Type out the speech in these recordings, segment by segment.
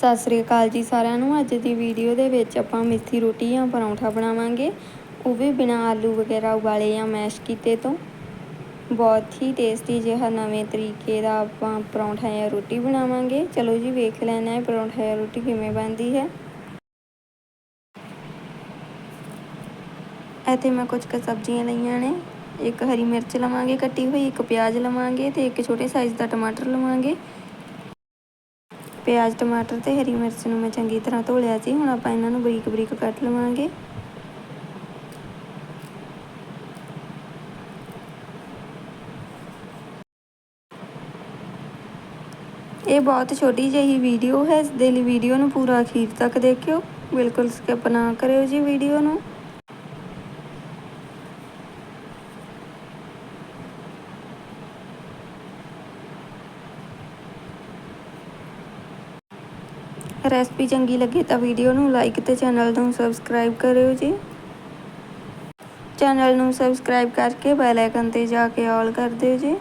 ਸਤਿ ਸ੍ਰੀ ਅਕਾਲ ਜੀ ਸਾਰਿਆਂ ਨੂੰ। ਅੱਜ ਦੀ ਵੀਡੀਓ ਦੇ ਵਿੱਚ ਆਪਾਂ ਮਿੱਠੀ ਰੋਟੀ ਜਾਂ ਪਰੌਂਠਾ ਬਣਾਵਾਂਗੇ। ਉਹ ਵੀ ਬਿਨਾਂ ਆਲੂ ਵਗੈਰਾ ਉਬਾਲੇ ਜਾਂ ਮੈਸ਼ ਕੀਤੇ ਤੋਂ। ਬਹੁਤ ਹੀ ਟੇਸਟੀ ਜਿਹਾ ਨਵੇਂ ਤਰੀਕੇ ਦਾ ਆਪਾਂ ਪਰੌਂਠਾ ਜਾਂ ਰੋਟੀ ਬਣਾਵਾਂਗੇ। ਚਲੋ ਜੀ, ਵੇਖ ਲੈਣਾ ਹੈ ਪਰੌਂਠਾ ਜਾਂ ਰੋਟੀ ਕਿਵੇਂ ਬਣਦੀ ਹੈ। ਇੱਥੇ ਮੈਂ ਕੁਝ ਕੁ ਸਬਜ਼ੀਆਂ ਲਈਆਂ ਨੇ। ਇੱਕ ਹਰੀ ਮਿਰਚ ਲਵਾਂਗੇ ਕੱਟੀ ਹੋਈ, ਇੱਕ ਪਿਆਜ਼ ਲਵਾਂਗੇ ਤੇ ਇੱਕ ਛੋਟੇ ਸਾਈਜ਼ ਦਾ ਟਮਾਟਰ ਲਵਾਂਗੇ। ਪਿਆਜ਼, ਟਮਾਟਰ ਤੇ ਹਰੀ ਮਿਰਚ ਨੂੰ ਮੈਂ ਚੰਗੀ ਤਰ੍ਹਾਂ ਧੋ ਲਿਆ ਸੀ। ਹੁਣ ਆਪਾਂ ਇਹਨਾਂ ਨੂੰ ਬਰੀਕ ਬਰੀਕ ਕੱਟ ਲਵਾਂਗੇ। ਇਹ ਬਹੁਤ ਛੋਟੀ ਜਿਹੀ ਵੀਡੀਓ ਹੈ। ਇਸ ਦੇ ਲਈ ਵੀਡੀਓ ਨੂੰ ਪੂਰਾ ਅਖੀਰ ਤੱਕ ਦੇਖਿਓ। ਬਿਲਕੁਲ ਸਕਿਪ ਨਾ ਕਰਿਓ ਜੀ ਵੀਡੀਓ ਨੂੰ। ਰੈਸਪੀ ਚੰਗੀ ਲੱਗੇ ਤਾਂ ਵੀਡੀਓ ਨੂੰ ਲਾਈਕ ਤੇ ਚੈਨਲ ਨੂੰ ਸਬਸਕ੍ਰਾਈਬ ਕਰਿਓ ਜੀ। ਚੈਨਲ ਨੂੰ ਸਬਸਕ੍ਰਾਈਬ ਕਰਕੇ ਬੈਲ ਆਈਕਨ ਤੇ ਜਾ ਕੇ ਆਲ ਕਰ ਦਿਓ ਜੀ।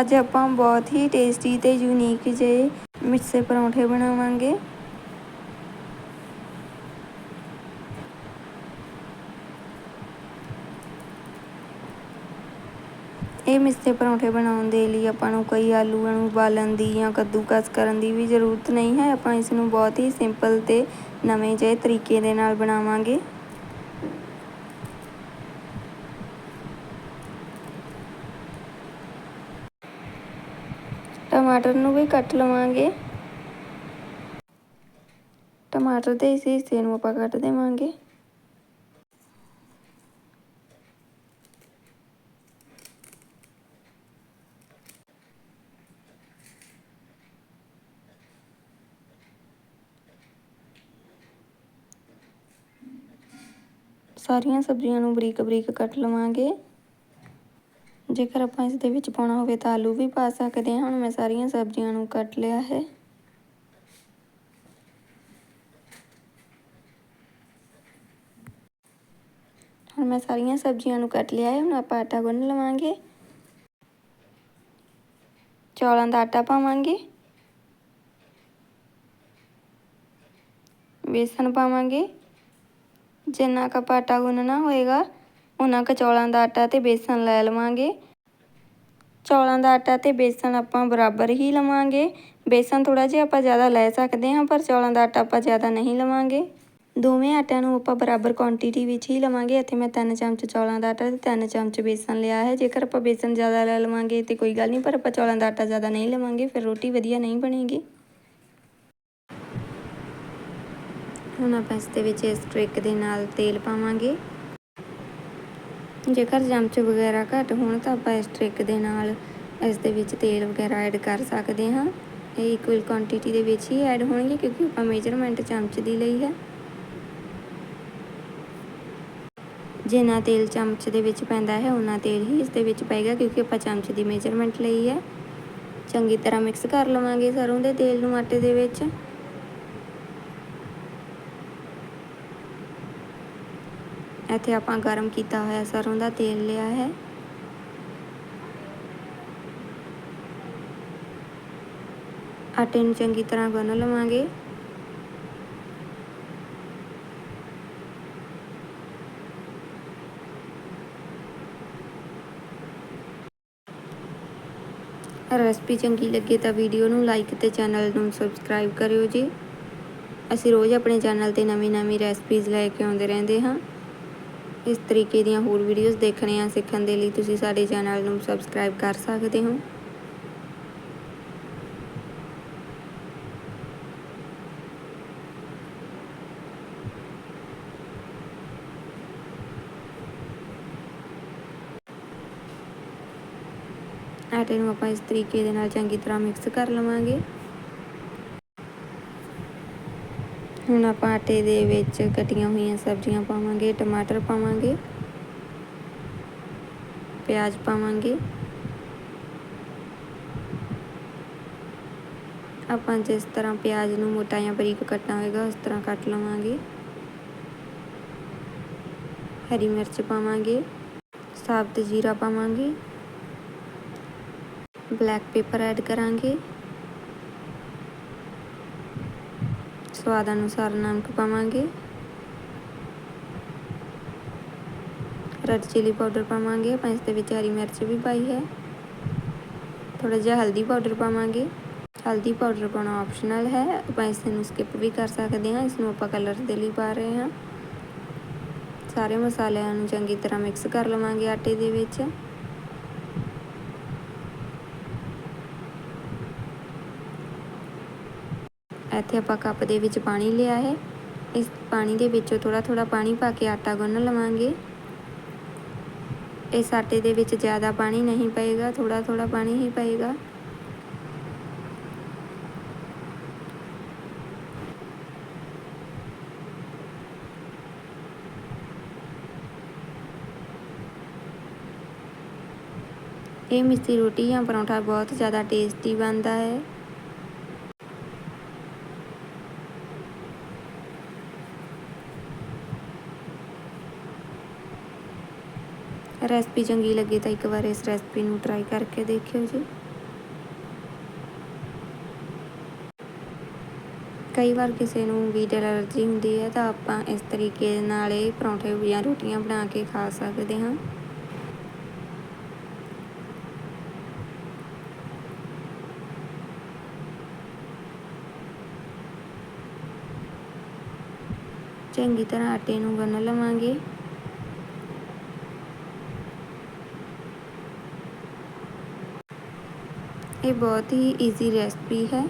ਅੱਜ ਆਪਾਂ ਬਹੁਤ ਹੀ ਟੇਸਟੀ ਤੇ ਯੂਨੀਕ ਜਿਹੇ ਮਿੱਸੇ ਪਰੌਂਠੇ ਬਣਾਵਾਂਗੇ। ਇਹ ਮਿੱਸੇ ਪਰੌਂਠੇ ਬਣਾਉਣ ਦੇ ਲਈ ਆਪਾਂ ਨੂੰ ਕਈ ਆਲੂਆਂ ਨੂੰ ਉਬਾਲਣ ਦੀ ਜਾਂ ਕੱਦੂਕਸ ਕਰਨ ਦੀ ਵੀ ਜ਼ਰੂਰਤ ਨਹੀਂ ਹੈ। ਆਪਾਂ ਇਸ ਨੂੰ ਬਹੁਤ ਹੀ ਸਿੰਪਲ ਤੇ ਨਵੇਂ ਜਿਹੇ ਤਰੀਕੇ ਦੇ ਨਾਲ ਬਣਾਵਾਂਗੇ। ਟਮਾਟਰ ਨੂੰ ਵੀ ਕੱਟ ਲਵਾਂਗੇ। ਟਮਾਟਰ ਦੇ ਇਸ ਹਿੱਸੇ ਨੂੰ ਆਪਾਂ ਕੱਟ ਦੇਵਾਂਗੇ। ਸਾਰੀਆਂ ਸਬਜ਼ੀਆਂ ਨੂੰ ਬਰੀਕ ਬਰੀਕ ਕੱਟ ਲਵਾਂਗੇ। ਜੇਕਰ ਆਪਾਂ ਇਸ ਦੇ ਵਿੱਚ ਪਾਉਣਾ ਹੋਵੇ ਤਾਂ ਆਲੂ ਵੀ ਪਾ ਸਕਦੇ ਹਾਂ। ਹੁਣ ਮੈਂ ਸਾਰੀਆਂ ਸਬਜ਼ੀਆਂ ਨੂੰ ਕੱਟ ਲਿਆ ਹੈ। ਹੁਣ ਮੈਂ ਸਾਰੀਆਂ ਸਬਜ਼ੀਆਂ ਨੂੰ ਕੱਟ ਲਿਆ ਹੈ। ਹੁਣ ਆਪਾਂ ਆਟਾ ਗੁੰਨ ਲਵਾਂਗੇ। ਚੌਲਾਂ ਦਾ ਆਟਾ ਪਾਵਾਂਗੇ। ਬੇਸਨ ਪਾਵਾਂਗੇ। ਜਿੰਨਾ ਕ ਆਟਾ ਗੁੰਨਣਾ ਹੋਏਗਾ, ਉਹਨਾਂ ਕ ਚੌਲਾਂ ਦਾ ਆਟਾ ਤੇ ਬੇਸਣ ਲੈ ਲਵਾਂਗੇ। ਚੌਲਾਂ ਦਾ ਆਟਾ ਤੇ ਬੇਸਣ ਆਪਾਂ ਬਰਾਬਰ ਹੀ ਲਵਾਂਗੇ। ਬੇਸਣ ਥੋੜਾ ਜਿਹਾ ਆਪਾਂ ਜ਼ਿਆਦਾ ਲੈ ਸਕਦੇ ਹਾਂ, ਪਰ ਚੌਲਾਂ ਦਾ ਆਟਾ ਆਪਾਂ ਜ਼ਿਆਦਾ ਨਹੀਂ ਲਵਾਂਗੇ। ਦੋਵੇਂ ਆਟਿਆਂ ਨੂੰ ਆਪਾਂ ਬਰਾਬਰ ਕੁਆਂਟੀਟੀ ਵਿੱਚ ਹੀ ਲਵਾਂਗੇ। ਅਤੇ ਮੈਂ 3 ਚਮਚ ਚੌਲਾਂ ਦਾ ਆਟਾ ਤੇ 3 ਚਮਚ ਬੇਸਣ ਲਿਆ ਹੈ। ਜੇਕਰ ਆਪਾਂ ਬੇਸਣ ਜ਼ਿਆਦਾ ਲੈ ਲਵਾਂਗੇ ਤੇ ਕੋਈ ਗੱਲ ਨਹੀਂ, ਪਰ ਆਪਾਂ ਚੌਲਾਂ ਦਾ ਆਟਾ ਜ਼ਿਆਦਾ ਨਹੀਂ ਲਵਾਂਗੇ, ਫਿਰ ਰੋਟੀ ਵਧੀਆ ਨਹੀਂ ਬਣੇਗੀ। ਹੁਣ ਆਪਾਂ ਇਸ ਦੇ ਵਿੱਚ ਇਸ ਟ੍ਰਿਕ ਦੇ ਨਾਲ ਤੇਲ ਪਾਵਾਂਗੇ। ਜੇਕਰ ਚਮਚ ਵਗੈਰਾ ਘੱਟ ਹੋਣ ਤਾਂ ਆਪਾਂ ਇਸ ਟ੍ਰਿਕ ਦੇ ਨਾਲ ਇਸ ਦੇ ਵਿੱਚ ਤੇਲ ਵਗੈਰਾ ਐਡ ਕਰ ਸਕਦੇ ਹਾਂ। ਇਹ ਇਕੁਅਲ ਕੁਆਂਟੀਟੀ ਦੇ ਵਿੱਚ ਹੀ ਐਡ ਹੋਣਗੇ ਕਿਉਂਕਿ ਆਪਾਂ ਮੇਜਰਮੈਂਟ ਚਮਚ ਦੀ ਲਈ ਹੈ। ਜਿੰਨਾ ਤੇਲ ਚਮਚ ਦੇ ਵਿੱਚ ਪੈਂਦਾ ਹੈ ਉਹਨਾਂ ਤੇਲ ਹੀ ਇਸ ਦੇ ਵਿੱਚ ਪਏਗਾ ਕਿਉਂਕਿ ਆਪਾਂ ਚਮਚ ਦੀ ਮੇਜਰਮੈਂਟ ਲਈ ਹੈ। ਚੰਗੀ ਤਰ੍ਹਾਂ ਮਿਕਸ ਕਰ ਲਵਾਂਗੇ ਸਰੋਂ ਦੇ ਤੇਲ ਨੂੰ ਆਟੇ ਦੇ ਵਿੱਚ। ਇੱਥੇ ਆਪਾਂ ਗਰਮ ਕੀਤਾ ਹੋਇਆ ਸਰੋਂ ਦਾ ਤੇਲ ਲਿਆ ਹੈ। ਆਟੇ ਨੂੰ ਚੰਗੀ ਤਰ੍ਹਾਂ ਗੁੰਨ ਲਵਾਂਗੇ। ਰੈਸਪੀ ਚੰਗੀ ਲੱਗੇ ਤਾਂ ਵੀਡੀਓ ਨੂੰ ਲਾਈਕ ਤੇ ਚੈਨਲ ਨੂੰ ਸਬਸਕ੍ਰਾਈਬ ਕਰਿਓ ਜੀ। ਅਸੀਂ ਰੋਜ਼ ਆਪਣੇ ਚੈਨਲ ਤੇ ਨਵੀਂ ਨਵੀਂ ਰੈਸਪੀਜ਼ ਲੈ ਕੇ ਆਉਂਦੇ ਰਹਿੰਦੇ ਹਾਂ। ਇਸ ਤਰੀਕੇ ਦੀਆਂ ਹੋਰ ਵੀਡੀਓਜ਼ ਦੇਖਣੀਆਂ ਸਿੱਖਣ ਦੇ ਲਈ ਤੁਸੀਂ ਸਾਡੇ ਚੈਨਲ ਨੂੰ ਸਬਸਕ੍ਰਾਈਬ ਕਰ ਸਕਦੇ ਹੋ। ਆਟੇ ਨੂੰ ਆਪਾਂ ਇਸ ਤਰੀਕੇ ਦੇ ਨਾਲ ਚੰਗੀ ਤਰ੍ਹਾਂ ਮਿਕਸ ਕਰ ਲਵਾਂਗੇ। ਹੁਣ ਆਪਾਂ ਆਟੇ ਦੇ ਵਿੱਚ ਕਟੀਆਂ ਹੋਈਆਂ ਸਬਜ਼ੀਆਂ ਪਾਵਾਂਗੇ, ਟਮਾਟਰ ਪਾਵਾਂਗੇ, ਪਿਆਜ਼ ਪਾਵਾਂਗੇ। ਆਪਾਂ ਜਿਸ ਤਰ੍ਹਾਂ ਪਿਆਜ਼ ਨੂੰ ਮੋਟਾ ਜਾਂ ਬਰੀਕ ਕੱਟਣਾ ਹੋਏਗਾ, ਉਸ ਤਰ੍ਹਾਂ ਕੱਟ ਲਵਾਂਗੇ। ਹਰੀ ਮਿਰਚ ਪਾਵਾਂਗੇ, ਸਾਬਤ ਜੀਰਾ ਪਾਵਾਂਗੇ। ਬਲੈਕ ਪੇਪਰ ਐਡ ਕਰਾਂਗੇ। ਸਵਾਦ ਅਨੁਸਾਰ ਨਮਕ ਪਾਵਾਂਗੇ। ਰੈਡ ਚਿਲੀ ਪਾਊਡਰ ਪਾਵਾਂਗੇ। ਆਪਾਂ ਇਸ ਦੇ ਵਿੱਚ ਹਰੀ ਮਿਰਚ ਵੀ ਪਾਈ ਹੈ। ਥੋੜਾ ਜਿਹਾ ਹਲਦੀ ਪਾਊਡਰ ਪਾਵਾਂਗੇ। ਹਲਦੀ ਪਾਊਡਰ ਪਾਉਣਾ ਆਪਸ਼ਨਲ ਹੈ। ਆਪਾਂ ਇਸ ਨੂੰ ਸਕਿਪ ਵੀ ਕਰ ਸਕਦੇ ਹਾਂ। ਇਸ ਨੂੰ ਆਪਾਂ ਕਲਰ ਦੇ ਲਈ ਪਾ ਰਹੇ ਹਾਂ। ਸਾਰੇ ਮਸਾਲਿਆਂ ਨੂੰ ਚੰਗੀ ਤਰ੍ਹਾਂ ਮਿਕਸ ਕਰ ਲਵਾਂਗੇ ਆਟੇ ਦੇ ਵਿੱਚ। ਇੱਥੇ ਆਪਾਂ ਕੱਪ ਦੇ ਵਿੱਚ ਪਾਣੀ ਲਿਆ ਹੈ। ਇਸ ਪਾਣੀ ਦੇ ਵਿੱਚੋਂ ਥੋੜਾ ਥੋੜਾ ਪਾਣੀ ਪਾ ਕੇ ਆਟਾ ਗੁੰਨ ਲਵਾਂਗੇ। ਇਸ ਆਟੇ ਦੇ ਵਿੱਚ ਜ਼ਿਆਦਾ ਪਾਣੀ ਨਹੀਂ ਪਏਗਾ ਥੋੜਾ ਥੋੜਾ ਪਾਣੀ ਹੀ ਪਏਗਾ। ਇਹ ਮਿੱਸੀ ਰੋਟੀ ਜਾਂ ਪਰੌਂਠਾ ਬਹੁਤ ਜ਼ਿਆਦਾ ਟੇਸਟੀ ਬਣਦਾ ਹੈ। ਰੈਸਪੀ ਚੰਗੀ ਲੱਗੀ ਤਾਂ ਇੱਕ ਵਾਰ ਇਸ ਰੈਸਪੀ ਨੂੰ ਟਰਾਈ ਕਰਕੇ ਦੇਖਿਓ ਜੀ। ਕਈ ਵਾਰ ਕਿਸੇ ਨੂੰ ਵੀਟ ਐਲਰਜੀ ਹੁੰਦੀ ਹੈ ਤਾਂ ਆਪਾਂ ਇਸ ਤਰੀਕੇ ਨਾਲ ਇਹ ਪਰੌਂਠੇ ਜਾਂ ਰੋਟੀਆਂ ਬਣਾ ਕੇ ਖਾ ਸਕਦੇ ਹਾਂ। ਚੰਗੀ ਤਰ੍ਹਾਂ ਆਟੇ ਨੂੰ ਗੁੰਨ ਲਵਾਂਗੇ। ਇਹ ਬਹੁਤ ਹੀ ਈਜ਼ੀ ਰੈਸਪੀ ਹੈ।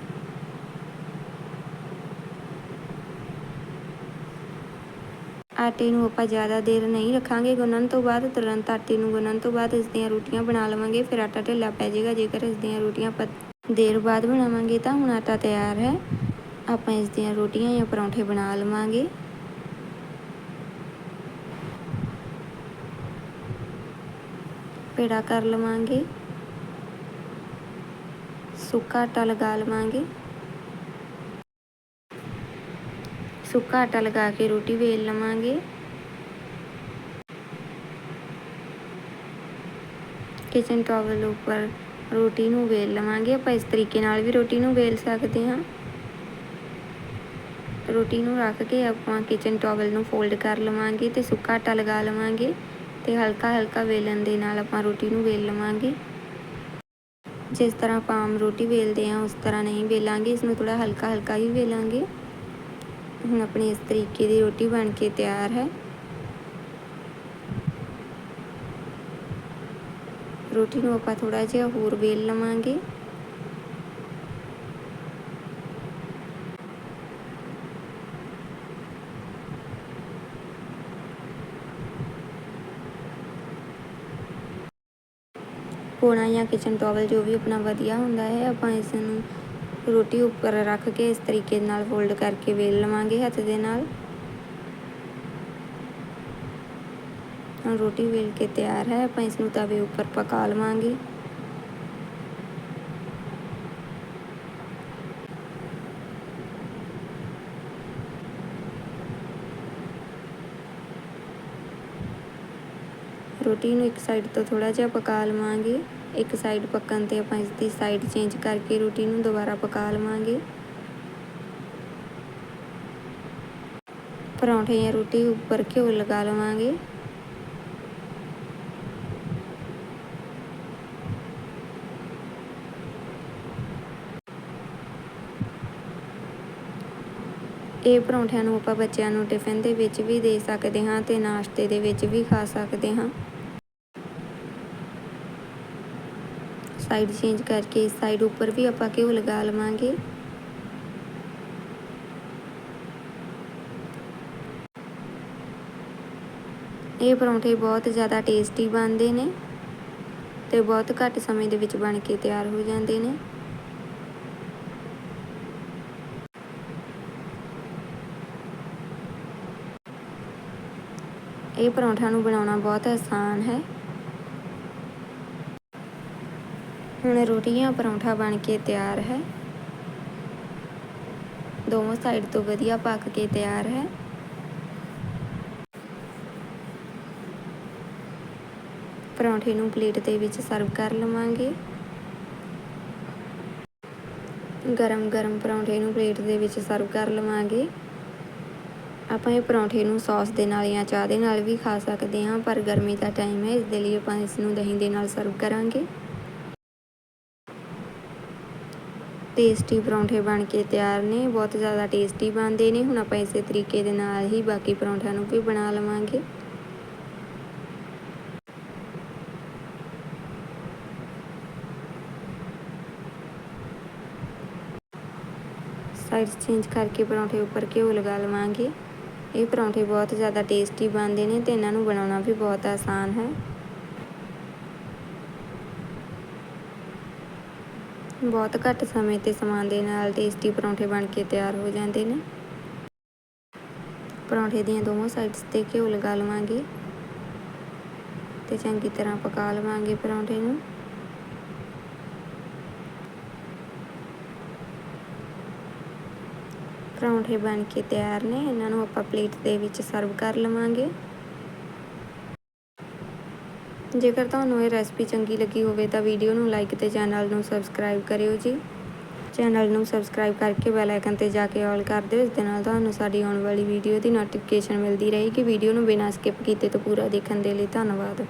ਆਟੇ ਨੂੰ ਆਪਾਂ ਜ਼ਿਆਦਾ ਦੇਰ ਨਹੀਂ ਰੱਖਾਂਗੇ, ਗੁੰਨਣ ਤੋਂ ਬਾਅਦ, ਤੁਰੰਤ ਆਟੇ ਨੂੰ ਗੁੰਨਣ ਤੋਂ ਬਾਅਦ ਇਸ ਦੀਆਂ ਰੋਟੀਆਂ ਬਣਾ ਲਵਾਂਗੇ, ਫਿਰ ਆਟਾ ਢਿੱਲਾ ਪੈ ਜਾਏਗਾ, ਜੇਕਰ ਇਸ ਦੀਆਂ ਰੋਟੀਆਂ ਆਪਾਂ ਦੇਰ ਬਾਅਦ ਬਣਾਵਾਂਗੇ ਤਾਂ ਹੁਣ ਆਟਾ ਤਿਆਰ ਹੈ। ਆਪਾਂ ਇਸ ਦੀਆਂ ਰੋਟੀਆਂ ਜਾਂ ਪਰੌਂਠੇ ਬਣਾ ਲਵਾਂਗੇ। ਪੇੜਾ ਕਰ ਲਵਾਂਗੇ। ਸੁੱਕਾ ਆਟਾ ਲਗਾ ਲਵਾਂਗੇ। ਸੁੱਕਾ ਆਟਾ ਲਗਾ ਕੇ ਰੋਟੀ ਵੇਲ ਲਵਾਂਗੇ। ਕਿਚਨ ਟਾਵਲ ਉੱਪਰ ਰੋਟੀ ਨੂੰ ਵੇਲ ਲਵਾਂਗੇ। ਆਪਾਂ ਇਸ ਤਰੀਕੇ ਨਾਲ ਵੀ ਰੋਟੀ ਨੂੰ ਵੇਲ ਸਕਦੇ ਹਾਂ। ਰੋਟੀ ਨੂੰ ਰੱਖ ਕੇ ਆਪਾਂ ਕਿਚਨ ਟਾਵਲ ਨੂੰ ਫੋਲਡ ਕਰ ਲਵਾਂਗੇ ਤੇ ਸੁੱਕਾ ਆਟਾ ਲਗਾ ਲਵਾਂਗੇ ਤੇ ਹਲਕਾ ਹਲਕਾ ਵੇਲਣ ਦੇ ਨਾਲ ਆਪਾਂ ਰੋਟੀ ਨੂੰ ਵੇਲ ਲਵਾਂਗੇ। ਜਿਸ ਤਰ੍ਹਾਂ ਆਪਾਂ ਆਮ ਰੋਟੀ ਵੇਲਦੇ ਆ ਉਸ ਤਰ੍ਹਾਂ ਨਹੀਂ ਵੇਲਾਂਗੇ ਇਸ ਨੂੰ ਥੋੜਾ ਹਲਕਾ ਹਲਕਾ ਹੀ ਵੇਲਾਂਗੇ। ਹੁਣ ਆਪਣੀ ਇਸ ਤਰੀਕੇ ਦੀ ਰੋਟੀ ਬਣ ਕੇ ਤਿਆਰ ਹੈ। ਰੋਟੀ ਨੂੰ ਆਪਾਂ ਥੋੜਾ ਜਿਹਾ ਹੋਰ ਵੇਲ ਲਵਾਂਗੇ। ਕੋਣਾ ਜਾਂ ਕਿਚਨ ਟੋਵਲ ਜੋ ਵੀ ਆਪਣਾ ਵਧੀਆ ਹੁੰਦਾ ਹੈ, ਆਪਾਂ ਇਸ ਨੂੰ ਰੋਟੀ ਉੱਪਰ ਰੱਖ ਕੇ ਇਸ ਤਰੀਕੇ ਨਾਲ ਫੋਲਡ ਕਰਕੇ ਵੇਲ ਲਵਾਂਗੇ ਹੱਥ ਦੇ ਨਾਲ। ਰੋਟੀ ਵੇਲ ਕੇ ਤਿਆਰ ਹੈ, ਆਪਾਂ ਇਸ ਨੂੰ ਤਵੇ ਉੱਪਰ ਪਕਾ ਲਵਾਂਗੇ। ਰੋਟੀ ਨੂੰ ਇੱਕ ਸਾਈਡ ਤੋਂ ਥੋੜਾ ਜਿਹਾ ਪਕਾ ਲਵਾਂਗੇ। ਇੱਕ ਸਾਈਡ ਪੱਕਣ ਤੇ ਆਪਾਂ ਇਸ ਦੀ ਸਾਈਡ ਚੇਂਜ ਕਰਕੇ ਰੋਟੀ ਨੂੰ ਦੁਬਾਰਾ ਪਕਾ ਲਵਾਂਗੇ। ਪਰੌਂਠੇ ਜਾਂ ਰੋਟੀ ਉੱਪਰ ਘਿਓ ਲਗਾ ਲਵਾਂਗੇ। ਇਹ ਪਰੌਂਠਿਆਂ ਨੂੰ ਆਪਾਂ ਬੱਚਿਆਂ ਨੂੰ ਟਿਫਿਨ ਦੇ ਵਿੱਚ ਵੀ ਦੇ ਸਕਦੇ ਹਾਂ ਤੇ ਨਾਸ਼ਤੇ ਦੇ ਵਿੱਚ ਵੀ ਖਾ ਸਕਦੇ ਹਾਂ। ਸਾਈਡ ਚੇਂਜ ਕਰਕੇ ਇਸ ਸਾਈਡ ਉੱਪਰ ਵੀ ਆਪਾਂ ਘਿਓ ਲਗਾ ਲਵਾਂਗੇ। ਇਹ ਪਰੌਂਠੇ ਬਹੁਤ ਜ਼ਿਆਦਾ ਟੇਸਟੀ ਬਣਦੇ ਨੇ ਤੇ ਬਹੁਤ ਘੱਟ ਸਮੇਂ ਦੇ ਵਿੱਚ ਬਣ ਕੇ ਤਿਆਰ ਹੋ ਜਾਂਦੇ ਨੇ। ਇਹ ਪਰੌਂਠਾ ਨੂੰ ਬਣਾਉਣਾ ਬਹੁਤ ਆਸਾਨ ਹੈ। ਹੁਣ ਰੋਟੀਆਂ, ਪਰੌਂਠਾ ਬਣ ਕੇ ਤਿਆਰ ਹੈ। ਦੋਵੇਂ ਸਾਈਡ ਤੋਂ ਵਧੀਆ ਪੱਕ ਕੇ ਤਿਆਰ ਹੈ। ਪਰੌਂਠੇ ਨੂੰ ਪਲੇਟ ਦੇ ਵਿੱਚ ਸਰਵ ਕਰ ਲਵਾਂਗੇ। ਗਰਮ ਗਰਮ ਪਰੌਂਠੇ ਨੂੰ ਪਲੇਟ ਦੇ ਵਿੱਚ ਸਰਵ ਕਰ ਲਵਾਂਗੇ। ਆਪਾਂ ਇਹ ਪਰੌਂਠੇ ਨੂੰ ਸੌਸ ਦੇ ਨਾਲ ਜਾਂ ਚਾਹ ਦੇ ਨਾਲ ਵੀ ਖਾ ਸਕਦੇ ਹਾਂ, ਪਰ ਗਰਮੀ ਦਾ ਟਾਈਮ ਹੈ, ਇਸ ਦੇ ਲਈ ਆਪਾਂ ਇਸ ਨੂੰ ਦਹੀਂ ਦੇ ਨਾਲ ਸਰਵ ਕਰਾਂਗੇ। ਟੇਸਟੀ ਪਰੌਂਠੇ ਬਣ ਕੇ ਤਿਆਰ ਨੇ, ਬਹੁਤ ਜ਼ਿਆਦਾ ਟੇਸਟੀ ਬਣਦੇ ਨੇ। ਹੁਣ ਆਪਾਂ ਇਸੇ ਤਰੀਕੇ ਦੇ ਨਾਲ ਹੀ ਬਾਕੀ ਪਰੌਂਠਿਆਂ ਨੂੰ ਵੀ ਬਣਾ ਲਵਾਂਗੇ। ਸਾਈਡਸ ਚੇਂਜ ਕਰਕੇ ਪਰੌਂਠੇ ਉੱਪਰ ਘਿਓ ਲਗਾ ਲਵਾਂਗੇ। ਇਹ ਪਰੌਂਠੇ ਬਹੁਤ ਜ਼ਿਆਦਾ ਟੇਸਟੀ ਬਣਦੇ ਨੇ ਤੇ ਇਹਨਾਂ ਨੂੰ ਬਣਾਉਣਾ ਵੀ ਬਹੁਤ ਆਸਾਨ ਹੈ। ਬਹੁਤ ਘੱਟ ਸਮੇਂ ਤੇ ਸਮਾਨ ਦੇ ਨਾਲ ਟੇਸਟੀ ਪਰੌਂਠੇ ਬਣ ਕੇ ਤਿਆਰ ਹੋ ਜਾਂਦੇ ਨੇ। ਪਰੌਂਠੇ ਦੀਆਂ ਦੋਵਾਂ ਸਾਈਡਸ ਤੇ ਘਿਓ ਲਗਾ ਲਵਾਂਗੇ ਤੇ ਚੰਗੀ ਤਰ੍ਹਾਂ ਪਕਾ ਲਵਾਂਗੇ ਪਰੌਂਠੇ ਨੂੰ। ਪਰੌਂਠੇ ਬਣ ਕੇ ਤਿਆਰ ਨੇ, ਇਹਨਾਂ ਨੂੰ ਆਪਾਂ ਪਲੇਟ ਦੇ ਵਿੱਚ ਸਰਵ ਕਰ ਲਵਾਂਗੇ। ਜੇਕਰ ਤੁਹਾਨੂੰ ਇਹ ਰੈਸਪੀ ਚੰਗੀ ਲੱਗੀ ਹੋਵੇ ਤਾਂ ਵੀਡੀਓ ਨੂੰ ਲਾਈਕ ਤੇ ਚੈਨਲ ਨੂੰ ਸਬਸਕ੍ਰਾਈਬ ਕਰਿਓ ਜੀ। ਚੈਨਲ ਨੂੰ ਸਬਸਕ੍ਰਾਈਬ ਕਰਕੇ ਬੈਲ ਆਈਕਨ ਤੇ ਜਾ ਕੇ ਆਲ ਕਰ ਦਿਓ, ਇਸ ਦੇ ਨਾਲ ਤੁਹਾਨੂੰ ਸਾਡੀ ਆਉਣ ਵਾਲੀ ਵੀਡੀਓ ਦੀ ਨੋਟੀਫਿਕੇਸ਼ਨ ਮਿਲਦੀ ਰਹੇਗੀ। ਵੀਡੀਓ ਨੂੰ ਬਿਨਾਂ ਸਕਿਪ ਕੀਤੇ ਤੋਂ ਪੂਰਾ ਦੇਖਣ ਦੇ ਲਈ ਧੰਨਵਾਦ।